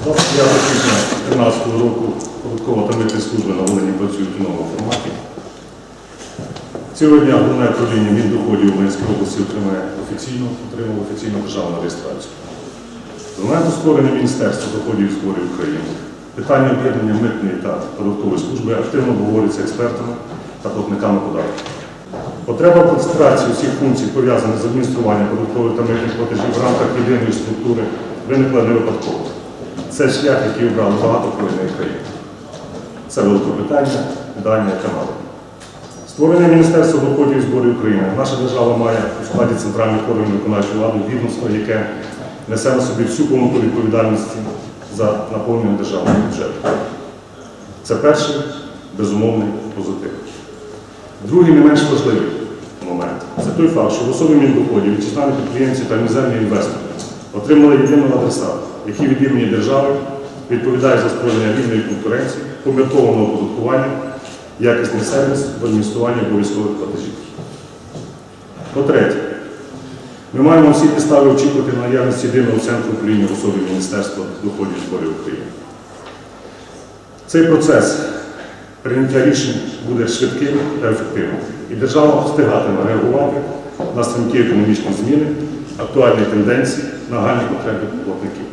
З 25 квітня 2013 року податкова та митні служби на Волині працюють у новому форматі. Цього дня головне управління Міндоходів у Волинській області отримає офіційну, отримав офіційну державну реєстрацію. З моменту створення Міністерства доходів і зборів України питання об'єднання митної та податкової служби активно обговорюється експертами та платниками податків. Потреба концентрації усіх функцій, пов'язаних з адмініструванням податкових та митних платежів в рамках єдиної структури, виникла не випадково. Це шлях, який обрали багато країн країн. Це Великобританія, Данія, Канада. Створення Міністерства доходів і зборів України. Наша держава має у складі центральних органів виконавчої влади відомство, яке несе на собі всю повноту відповідальності за наповнення державного бюджету. Це перший безумовний позитив. Другий не менш важливий момент це той факт, що в особі Міндоходів вітчизняні підприємці та іноземні інвестори отримали єдиного адресата, який від імені держави відповідає за створення рівної конкуренції, поміркованого оподаткування, якісний сервіс в адмініструванні обов'язкових платежів. По-третє, ми маємо всі підстави очікувати на наявність єдиного центру управління в особі Міністерства доходів зборів України. Цей процес прийняття рішень буде швидким та ефективним. І держава встигатиме реагувати на стрімкі економічні зміни, актуальні тенденції, нагальні потреби платників.